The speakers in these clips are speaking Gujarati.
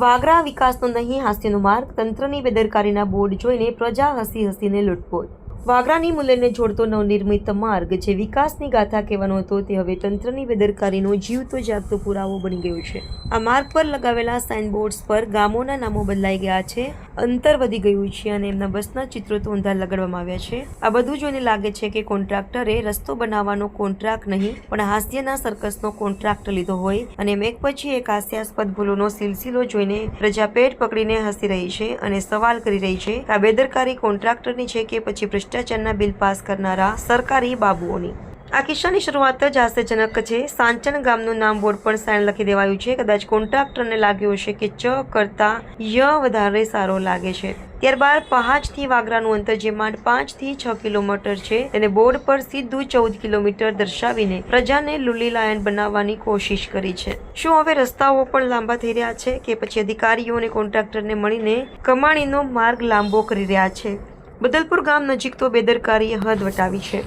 વાગરા વિકાસનો નહીં હાસ્યનો માર્ગ તંત્રની બેદરકારીના બોર્ડ જોઈને પ્રજા હસી હસીને લૂંટપોટ વાગરાની મૂલ્યને જોડતો નવનિર્મિત માર્ગ જે વિકાસની ગાથા કહેવાનો હતો, તે હવે તંત્રની બેદરકારીનો જીવતો જાગતો પુરાવો બની ગયો છે. આ માર્ગ પર લગાવેલા સાઇનબોર્ડ્સ પર ગામોના નામો બદલાઈ ગયા છે, અંતર વધી ગયું છે અને એમના બસના ચિત્રો અંધાર લગાડવામાં આવ્યા છે. આ બધું જોઈને લાગે છે કે કોન્ટ્રાક્ટરે રસ્તો બનાવવાનો કોન્ટ્રાક્ટ નહીં, પણ હાસ્યના સર્કસનો કોન્ટ્રાક્ટ લીધો હોય અને એમ એક પછી એક હાસ્યાસ્પદ ભૂલોનો સિલસિલો જોઈને પ્રજા પેટ પકડીને હસી રહી છે અને સવાલ કરી રહી છે કે આ બેદરકારી કોન્ટ્રાક્ટરની છે કે પછી ભ્રષ્ટાચારના બિલ પાસ કરનારા સરકારી બાબુઓની. આ કિસ્સાની શરૂઆત જ હાસ્યજનક છે. સાંચન ગામનું નામ બોર્ડ પર સાઇન લખી દેવાયું છે. કદાચ કોન્ટ્રાક્ટરને લાગ્યું હશે કે ચ કરતા ય વધારે સારો લાગે છે. ત્યારબાદ પહાજથી વાગરાનું અંતર, જે માંડ પાંચથી છ કિલોમીટર છે, તેને બોર્ડ પર સીધું ચૌદ કિલોમીટર દર્શાવીને પ્રજાને લુલી લાયન બનાવવાની કોશિશ કરી છે. શું હવે રસ્તાઓ પણ લાંબા થઈ રહ્યા છે કે પછી અધિકારીઓ અને કોન્ટ્રાક્ટરને મળીને કમાણીનો માર્ગ લાંબો કરી રહ્યા છે? બદલપુર ગામ નજીક તો બેદરકારીએ હદ વટાવી છે.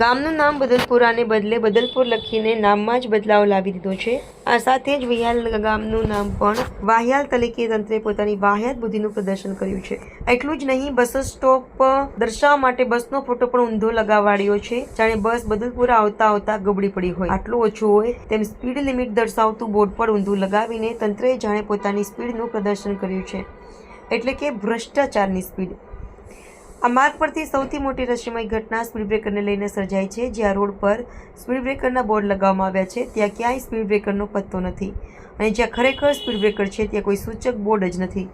ગામનું નામ બદલપુરાને બદલે બદલપુર લખીને નામમાં જ બદલાવ લાવી દીધો છે. આ સાથે જ વિહાલ ગામનું નામ પણ વાહિયાલ તરીકે તંત્રે પોતાની વાહિયાત બુદ્ધિનું પ્રદર્શન કર્યું છે. એટલું જ નહીં, બસ સ્ટોપ દર્શાવવા માટે બસનો ફોટો પણ ઊંધો લગાવાડ્યો છે, જાણે બસ બદલપુરા આવતા આવતા ગબડી પડી હોય. આટલું ઓછું હોય તેમ સ્પીડ લિમિટ દર્શાવતું બોર્ડ પર ઊંધું લગાવીને તંત્રએ જાણે પોતાની સ્પીડનું પ્રદર્શન કર્યું છે. એટલે કે ભ્રષ્ટાચારની સ્પીડ. આ માર્ગ પરથી સૌથી મોટી રહસ્યમય ઘટના સ્પીડ બ્રેકરને લઈને સર્જાઈ છે, જ્યાં રોડ પર સ્પીડ બ્રેકરના બોર્ડ લગાવવામાં આવ્યા છે, ત્યાં ક્યાંય સ્પીડ બ્રેકરનો પત્તો નથી. અને જ્યાં ખરેખર સ્પીડ બ્રેકર છે, ત્યાં કોઈ સૂચક બોર્ડ જ નથી.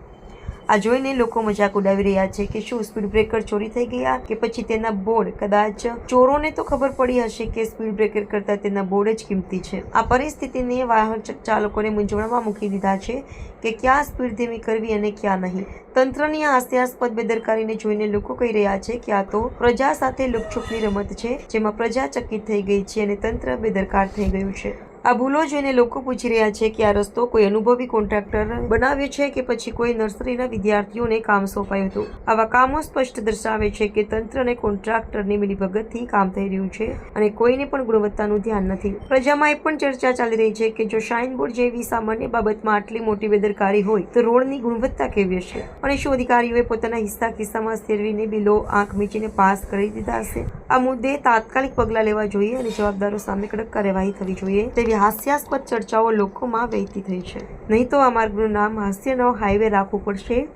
આ જોઈને લોકો મજાક ઉડાવી રહ્યા છે કે શું સ્પીડ બ્રેકર ચોરી થઈ ગયા કે પછી તેના બોર્ડ, કદાચ ચોરોને તો ખબર પડી હશે કે સ્પીડ બ્રેકર કરતાં તેના બોર્ડ જ કિંમતી છે. આ પરિસ્થિતિને વાહન ચાલકોને મૂંઝવણમાં મૂકી દીધા છે કે ક્યાં સ્પીડ ધીમી કરવી અને ક્યાં નહીં. તંત્રની આ હાસ્યાસ્પદ બેદરકારીને જોઈને લોકો કહી રહ્યા છે કે આ તો પ્રજા સાથે લુકછુપની રમત છે, જેમાં પ્રજા ચકિત થઈ ગઈ છે અને તંત્ર બેદરકાર થઈ ગયું છે. આ ભૂલો જોઈને લોકો પૂછી રહ્યા છે કે આ રસ્તો કોઈ અનુભવી કોન્ટ્રાક્ટર બનાવ્યો છે કે પછી કોઈ નર્સરીના વિદ્યાર્થીઓને કામ સોંપાયું હતું? આવા કામો સ્પષ્ટ દર્શાવે છે કે તંત્ર અને કોન્ટ્રાક્ટરની મિલીભગતથી કામ થઈ રહ્યું છે અને કોઈને પણ ગુણવત્તાનું ધ્યાન નથી. પ્રજામાં એ પણ ચર્ચા ચાલી રહી છે કે જો શાઇન બોર્ડ જેવી સામાન્ય બાબતમાં આટલી મોટી બેદરકારી હોય, તો રોડની ગુણવત્તા કેવી હશે? અને શું અધિકારીઓએ પોતાના હિસ્સા કિસ્સામાં સેરવીને બિલો આંખ મીચીને પાસ કરી દીધા હશે? આ મુદ્દે તાત્કાલિક પગલાં લેવા જોઈએ અને જવાબદારો સામે કડક કાર્યવાહી થવી જોઈએ, તેવી હાસ્યાસ્પદ ચર્ચાઓ લોકોમાં વહેતી થઈ છે. નહીં તો આ માર્ગનું નામ હાસ્યનો હાઈવે રાખવું પડશે.